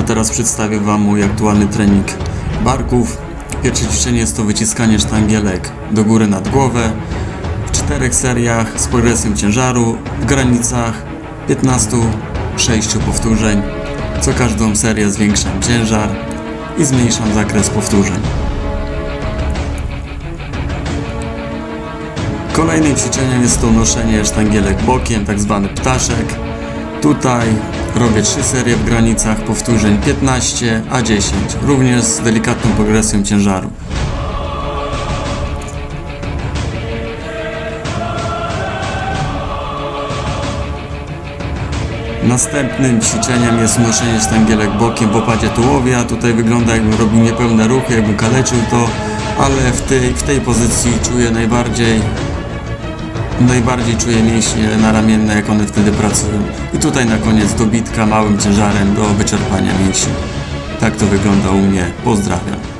A teraz przedstawię Wam mój aktualny trening barków. Pierwsze ćwiczenie jest to wyciskanie sztangielek do góry nad głowę w czterech seriach z progresją ciężaru w granicach 15-6 powtórzeń. Co każdą serię zwiększam ciężar i zmniejszam zakres powtórzeń. Kolejnym ćwiczeniem jest to noszenie sztangielek bokiem, tak zwany ptaszek. Tutaj robię 3 serie w granicach powtórzeń 15 a 10, również z delikatną progresją ciężaru. Następnym ćwiczeniem jest unoszenie sztangielek bokiem w opadzie tułowia. Tutaj wygląda jakbym robił niepełne ruchy, jakbym kaleczył to, ale w tej, w tej pozycji czuję najbardziej Najbardziej czuję mięśnie naramienne, jak one wtedy pracują. I tutaj na koniec dobitka małym ciężarem do wyczerpania mięśni. Tak to wygląda u mnie. Pozdrawiam.